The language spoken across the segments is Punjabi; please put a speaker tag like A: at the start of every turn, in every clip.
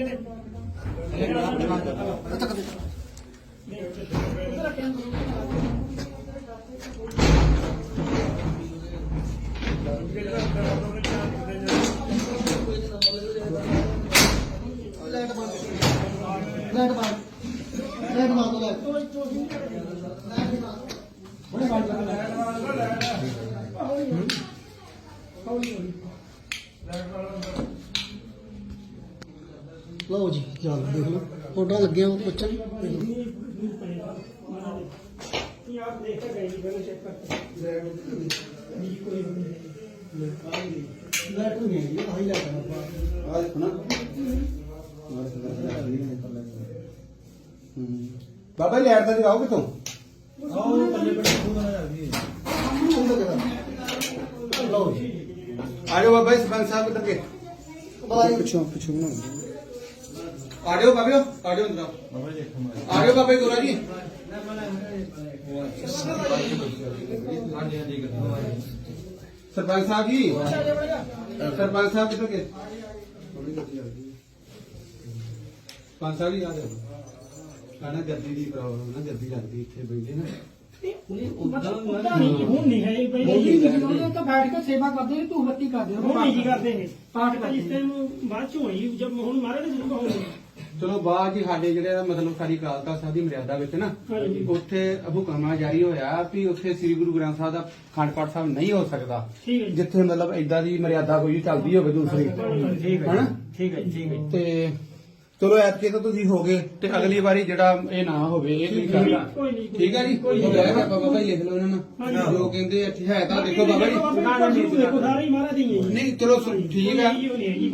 A: ਲਾਈਟ ਬੰਦ ਲਾਈਟ ਬੰਦ ਲਾਈਟ ਬੰਦ ਲਓ ਜੀ ਚੱਲ ਦੇਖ ਲਓ। ਫੋਟੋ ਲੱਗਿਆ ਉਹ ਬੱਚਾ ਲਾਈਟ ਨਹੀਂ ਹੈ ਇਹ ਹਾਈ ਲਾਈਟ ਹੈ
B: ਆ ਦੇਖੋ ਨਾ ਹੂੰ ਬਾਬਾ ਜੀ ਲੈਟ ਦਾ ਜਗਾਓ ਕਿਥੋਂ?
A: ਲਓ ਜੀ
B: ਆ ਜਾਓ ਬਾਬਾ ਜੀ ਸਰਪੰਚ ਸਾਹਿਬ ਕਿੱਧਰ ਗਏ?
A: ਬਾਈ
B: ਪਿੱਛੋਂ ਪਿੱਛੋਂ ਬਣਾ ਆ ਜਾਓ ਬਾਬਿਓ ਆ ਜਾਓ ਅੰਦਰ। ਆ ਜਾਓ ਬਾਬਾ ਜੀ ਗੋਰਾ ਜੀ। ਸਰਪੰਚ ਸਾਹਿਬ ਜੀ ਸਰਪੰਚ ਸਾਹਿਬ ਕਿੱਧਰ ਗਏ? ਸਰਪੰਚ ਸਾਹਿਬ ਜੀ ਆ ਜਾਓ। ਗੱਦੀ ਦੀ ਪ੍ਰੋਬਲਮ ਨਾ ਗੱਦੀ ਲੱਗਦੀ ਇੱਥੇ ਬੈਠੇ ਨਾ।
C: ਹੁਣ ਨਹੀਂ ਹੈ ਇਹ
A: ਮੋਦੀ ਜੀ ਤਾਂ ਬੈਠ ਕੇ ਸੇਵਾ ਕਰਦੇ। ਨੇ ਤੂੰ ਬੱਤੀ ਕਰਦੇ
C: ਹੁਣ ਨਹੀਂ ਜੀ ਕਰਦੇ। ਨੇ
A: ਪਾਠ
C: ਇਸ ਟਾਈਮ ਬਾਅਦ ਚ ਹੋਈ ਜਦ ਹੁਣ ਮਾਰੇ ਨੇ ਜ਼ਰੂਰ ਹੋਣੀ
B: ਚਲੋ ਬਾਅਦ ਜੀ ਸਾਡੇ ਜਿਹੜੇ ਆ ਮਤਲਬ ਸਾਡੀ ਅਕਾਲ ਤਖਤ ਸਾਹਿਬ ਦੀ ਮਰਿਆਦਾ ਵਿੱਚ ਨਾ
C: ਹਾਂਜੀ।
B: ਉੱਥੇ ਹੁਕਮਾ ਜਾਰੀ ਹੋਇਆ ਵੀ ਉੱਥੇ ਸ੍ਰੀ ਗੁਰੂ ਗ੍ਰੰਥ ਸਾਹਿਬ ਦਾ ਖੰਡ ਪਾਠ ਸਾਹਿਬ ਨਹੀਂ ਹੋ ਸਕਦਾ।
C: ਠੀਕ ਹੈ ਜੀ।
B: ਜਿੱਥੇ ਮਤਲਬ ਇਦਾਂ ਦੀ ਮਰਿਆਦਾ ਕੋਈ ਚੱਲਦੀ ਹੋਵੇ ਦੂਸਰੀ।
C: ਠੀਕ
B: ਹਨਾ?
C: ਠੀਕ ਹੈ ਠੀਕ ਹੈ
B: ਤੇ ਚਲੋ ਐਤਕੇ ਤਾਂ ਤੁਸੀਂ ਹੋ ਗਏ। ਤੇ ਅਗਲੀ ਵਾਰੀ ਜਿਹੜਾ ਇਹ ਨਾ ਹੋਵੇ ਇਹ ਨਹੀਂ ਕਰਨਾ।
C: ਕੋਈ ਨਹੀਂ
B: ਠੀਕ ਹੈ ਜੀ? ਉਹ ਲੈ ਬਾਬਾ ਬਾਬਾ ਜੀ ਲਿਖ ਲਓ ਇਹਨਾਂ ਨੂੰ। ਜੋ ਕਹਿੰਦੇ ਇੱਥੇ ਹੈ ਤਾਂ ਦੇਖੋ ਬਾਬਾ ਜੀ।
C: ਦੇਖੋ ਸਾਰੇ ਹੀ ਮਾਰਾ ਦੀ ਹੈ ਜੀ
B: ਨਹੀਂ ਚਲੋ ਸ- ਠੀਕ ਹੈ।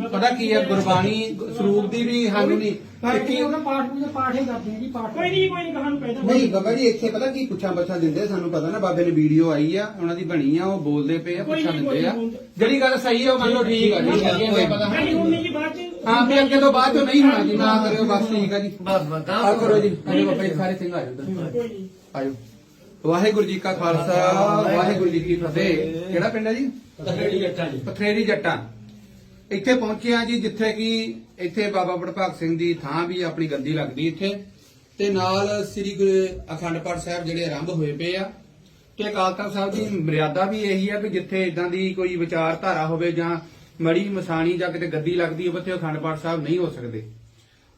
B: ਪਤਾ ਕੀ ਹੈ ਗੁਰਬਾਣੀ ਸਰੂਪ ਦੀ ਵੀ ਸਾਨੂੰ ਨਹੀਂ
A: ਪਾਠ
B: ਕੀ
A: ਉਹਨਾਂ ਪਾਠ ਪੂਜਾ ਪਾਠ ਹੀ ਕਰਦੇ ਆ ਜੀ ਪਾਠ
C: ਕੋਈ ਨਹੀਂ ਕੋਈ ਨਹੀਂ ਕਹਾਣ ਪੈਦਾ
B: ਨਹੀਂ ਬਾਬਾ ਜੀ ਇੱਥੇ ਪਤਾ ਕੀ ਪੁੱਛਾਂ ਬੱਛਾ ਦਿੰਦੇ ਆ, ਸਾਨੂੰ ਪਤਾ ਨਾ ਬਾਬੇ ਨੇ ਵੀਡੀਓ ਆਈ ਆ ਉਹਨਾਂ ਦੀ ਬਣੀ ਆ ਉਹ ਬੋਲਦੇ ਪਏ ਆ
C: ਕੋਈ
B: ਪੁੱਛਾਂ
C: ਨਹੀਂ,
B: ਦਿੰਦੇ ਆ।
C: ਨਹੀਂ।
B: ਜਿਹੜੀ ਗੱਲ ਸਹੀ ਹੈ ਉਹ ਮੰਨ ਲਓ ਠੀਕ ਆ ਜੀ ਅੱਗੇ ਨਹੀਂ ਪਤਾ
C: ਨਹੀਂ ਹੁਣ ਨਹੀਂ ਜੀ ਬਾਅਦ ਚ
B: ਹਾਂ ਵੀ ਅੱਗੇ ਤੋਂ ਬਾਅਦ ਚੋਂ ਨਹੀਂ ਹੋਣਾ ਜੀ। ਨਾ ਕਰਿਓ ਬਸ ਠੀਕ ਆ ਜੀ।
D: ਬਸ ਬਸ
B: ਆ ਕਰੋ ਜੀ। ਅਰੇ ਬਾਬਾ ਜੀ ਸਾਰੇ ਸਿੰਘ ਆਜੋ ਇੱਧਰ।
C: ਕੋਈ ਨਹੀਂ
B: ਆਜੋ ਵਾਹਿਗੁਰੂ ਜੀ ਕਾ ਖਾਲਸਾ ਵਾਹਿਗੁਰੂ ਜੀ ਕੀ ਫਤਿਹ। ਕਿਹੜਾ ਪਿੰਡ ਹੈ ਜੀ? ਪਥਰੇਰੀ ਜੱਟਾਂ ਇੱਥੇ ਪਹੁੰਚੇ ਆ ਜੀ ਜਿੱਥੇ ਕਿ ਇੱਥੇ ਬਾਬਾ ਬੜਭਾਗ ਸਿੰਘ ਦੀ ਥਾਂ ਵੀ ਆਪਣੀ ਗੱਦੀ ਲੱਗਦੀ ਇੱਥੇ। ਤੇ ਨਾਲ ਸ੍ਰੀ ਗੁਰੂ ਅਖੰਡ ਪਾਠ ਸਾਹਿਬ ਜਿਹੜੇ ਆਰੰਭ ਹੋਏ ਪਏ ਆ। ਤੇ ਅਕਾਲ ਤਖਤ ਸਾਹਿਬ ਦੀ ਮਰਿਆਦਾ ਵੀ ਇਹੀ ਆ ਵੀ ਜਿੱਥੇ ਇਦਾਂ ਦੀ ਕੋਈ ਵਿਚਾਰਧਾਰਾ ਹੋਵੇ ਜਾਂ ਮੜੀ ਮਸਾਣੀ ਜਾਂ ਕਿਤੇ ਗੱਦੀ ਲੱਗਦੀ ਹੋਵੇ ਉੱਥੇ ਅਖੰਡ ਪਾਠ ਸਾਹਿਬ ਨਹੀਂ ਹੋ ਸਕਦੇ।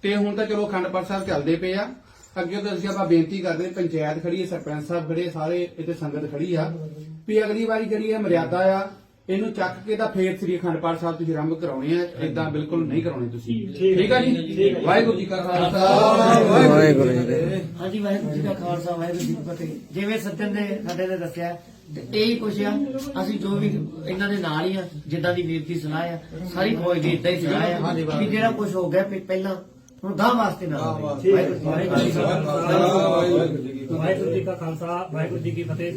B: ਤੇ ਹੁਣ ਤਾਂ ਚਲੋ ਅਖੰਡ ਪਾਠ ਸਾਹਿਬ ਚੱਲਦੇ ਪਏ ਆ। ਅੱਗੇ ਤੋਂ ਅਸੀਂ ਆਪਾਂ ਬੇਨਤੀ ਕਰਦੇ ਹਾਂ, ਪੰਚਾਇਤ ਖੜੀ ਹੈ ਸਰਪੰਚ ਸਾਹਿਬ ਖੜੇ ਸਾਰੇ ਇੱਥੇ ਸੰਗਤ ਖੜੀ ਆ। ਵੀ ਅਗਲੀ ਵਾਰੀ ਜਿਹੜੀ ਇਹ ਮਰਿਆਦਾ ਆ ਇਹਨੂੰ ਚੱਕ ਕੇ ਤਾਂ ਫੇਰ ਸ੍ਰੀ ਅਖੰਡ ਪਾਠ ਸਾਹਿਬ ਤੁਸੀਂ ਆਰੰਭ ਕਰਾਉਣੇ ਆ ਇਦਾਂ ਬਿਲਕੁਲ ਨਹੀਂ ਕਰਾਉਣੇ ਤੁਸੀਂ। ਠੀਕ ਆ ਜੀ? ਵਾਹਿਗੁਰੂ ਜੀ ਕਾ ਖਾਲਸਾ। ਵਾਹਿਗੁਰੂ ਜੀ ਕੀ ਫਤਿਹ
D: ਹਾਂਜੀ ਵਾਹਿਗੁਰੂ ਜੀ ਦਾ ਖਾਲਸਾ ਵਾਹਿਗੁਰੂ ਜੀ ਕੀ ਫਤਿਹ। ਜਿਵੇਂ ਸੱਜਣ ਨੇ ਸਾਡੇ ਨੇ ਦੱਸਿਆ ਤੇ ਇਹੀ ਕੁਛ ਆ। ਅਸੀਂ ਜੋ ਵੀ ਇਹਨਾਂ ਦੇ ਨਾਲ ਹੀ ਆ ਜਿੱਦਾਂ ਦੀ ਵੀਰ ਦੀ ਸਲਾਹ ਆ ਸਾਰੀ ਫੌਜ ਦੀ ਇਦਾਂ ਹੀ ਸਲਾਹ ਆ ਵੀ ਜਿਹੜਾ ਕੁਝ ਹੋ ਗਿਆ ਵੀ ਪਹਿਲਾਂ ਹੁਣ ਗਾਂ ਵਾਸਤੇ ਨਾ ਹੋਵੇ। ਵਾਹਿਗੁਰੂ ਜੀ ਵਾਹਿਗੁਰੂ
C: ਕਾ ਖਾਲਸਾ। ਵਾਹਿਗੁਰੂ ਜੀ ਕੀ ਫਤਿਹ।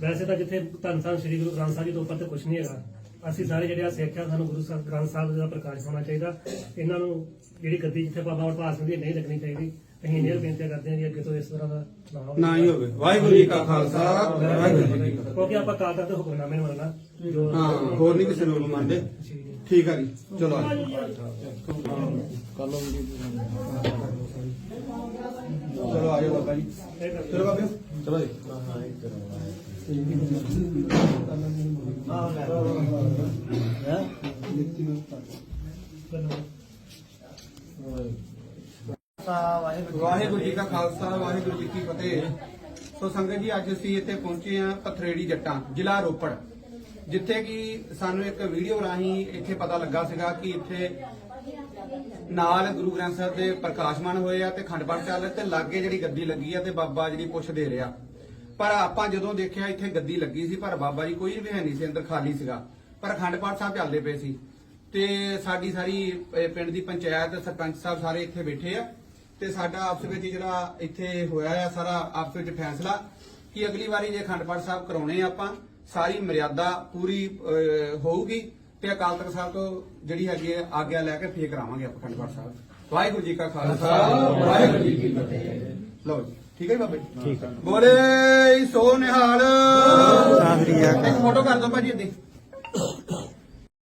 C: ਵੈਸੇ ਤਾਂ ਜਿੱਥੇ ਧੰਨ ਧੰਨ ਸ੍ਰੀ ਗੁਰੂ ਗ੍ਰੰਥ ਸਾਹਿਬ ਜੀ ਤੋਂ ਉੱਪਰ ਤੇ ਕੁਝ ਨਹੀਂ ਹੈਗਾ। ਅਸੀਂ ਸਾਰੇ ਜਿਹੜੇ ਆ ਸਿੱਖ ਆ ਸਾਨੂੰ ਗੁਰੂ ਸਾਹਿਬ ਗ੍ਰੰਥ ਸਾਹਿਬ ਦਾ ਪ੍ਰਕਾਸ਼ ਹੋਣਾ ਚਾਹੀਦਾ। ਇਹਨਾਂ ਨੂੰ ਜਿਹੜੀ ਗੱਦੀ ਜਿੱਥੇ ਬਾਬਾ ਵਡਭਾਗ ਸਿੰਘ ਦੀ ਨਹੀਂ ਲੱਗਣੀ ਚਾਹੀਦੀ। ਅਸੀਂ ਇੰਨੀਆਂ ਬੇਨਤੀਆਂ ਕਰਦੇ ਹਾਂ ਜੀ ਅੱਗੇ ਤੋਂ ਇਸ ਤਰ੍ਹਾਂ ਦਾ ਨਾ ਹੋਵੇ।
B: ਨਾ ਹੀ ਹੋਵੇ। ਵਾਹਿਗੁਰੂ ਜੀ ਕਾ ਖਾਲਸਾ। ਵਾਹਿਗੁਰੂ ਜੀ ਕੀ ਫਤਿਹ।
C: ਕਿਉਂਕਿ ਆਪਾਂ ਕਾਲ ਕਰਦੇ ਹੁਕਮਨਾਮੇ ਨੂੰ ਮੰਨਣਾ। ਜੋ
B: ਹਾਂ ਹੋਰ ਨਹੀਂ ਕਿਸੇ ਨੂੰ ਮੰਨਦੇ। ਠੀਕ ਆ ਜੀ, ਚਲੋ ਆ ਜਾਓ। ਚਲੋ ਆ ਜਾਓ ਬਾਬਾ ਜੀ। ਚਲੋ ਬਾਬਿਓ ਚਲੋ ਜੀ।
D: ਵਾਹਿਗੁਰੂ
B: ਜੀ ਕਾ ਖਾਲਸਾ, ਵਾਹਿਗੁਰੂ ਜੀ ਕੀ ਫਤਿਹ। ਸੋ ਸੰਗਤ ਜੀ, ਅੱਜ ਅਸੀਂ ਇੱਥੇ ਪਹੁੰਚੇ ਆ ਪਥਰੇੜੀ ਜੱਟਾਂ, ਜ਼ਿਲ੍ਹਾ ਰੋਪੜ। ਜਿੱਥੇ ਕਿ ਸਾਨੂੰ ਇੱਕ ਵੀਡੀਓ ਰਾਹੀਂ ਇੱਥੇ ਪਤਾ ਲੱਗਾ ਸੀਗਾ ਕਿ ਇੱਥੇ ਨਾਲ ਗੁਰੂ ਗ੍ਰੰਥ ਸਾਹਿਬ ਦੇ ਪ੍ਰਕਾਸ਼ਮਾਨ ਹੋਏ ਆ ਤੇ ਖੰਡ ਪਾਠ ਚੱਲ ਰਿਹਾ ਤੇ ਲਾਗੇ ਜਿਹੜੀ ਗੱਦੀ ਲੱਗੀ ਆ ਤੇ ਬਾਬਾ ਜਿਹੜੀ ਪੁੱਛ ਦੇ ਰਿਹਾ। ਪਰ ਆਪਾਂ ਜਦੋਂ ਦੇਖਿਆ ਇੱਥੇ ਗੱਦੀ ਲੱਗੀ ਸੀ, ਪਰ ਬਾਬਾ ਜੀ ਕੋਈ ਵੀ ਹੈ ਨਹੀਂ ਸੀ, ਅੰਦਰ ਖਾਲੀ ਸੀਗਾ। ਪਰ ਅਖੰਡ ਪਾਠ ਸਾਹਿਬ ਚੱਲਦੇ ਪਏ ਸੀ। ਤੇ ਸਾਡੀ ਸਾਰੀ ਪਿੰਡ ਦੀ ਪੰਚਾਇਤ, ਸਰਪੰਚ ਸਾਹਿਬ ਸਾਰੇ ਇੱਥੇ ਬੈਠੇ ਆ। ਤੇ ਸਾਡਾ ਆਪਸ ਵਿੱਚ ਜਿਹੜਾ ਇੱਥੇ ਹੋਇਆ ਆ ਸਾਰਾ, ਆਪਸ ਵਿੱਚ ਫੈਸਲਾ ਕਿ ਅਗਲੀ ਵਾਰੀ ਜੇ ਅਖੰਡ ਪਾਠ ਸਾਹਿਬ ਕਰਾਉਣੇ ਆ ਆਪਾਂ ਸਾਰੀ ਮਰਿਆਦਾ ਪੂਰੀ ਹੋਊਗੀ ਤੇ ਅਕਾਲ ਤਖਤ ਸਾਹਿਬ ਤੋਂ ਜਿਹੜੀ ਹੈਗੀ ਹੈ ਆਗਿਆ ਲੈ ਕੇ ਫੇਰ ਕਰਾਵਾਂਗੇ ਆਪਾਂ ਪਾਠ ਸਾਹਿਬ। ਵਾਹਿਗੁਰੂ ਜੀ ਕਾ ਖਾਲਸਾ ਵਾਹਿਗੁਰੂ ਜੀ ਕੀ ਫਤਿਹ। ਲਓ ਜੀ ਠੀਕ ਹੈ ਬਾਬਾ ਜੀ? ਠੀਕ ਹੈ। ਬੋਲੇ ਸੋ ਨਿਹਾਲ। ਇੱਕ ਫੋਟੋ ਕਰ ਦਿਓ ਭਾਜੀ ਇੱਥੇ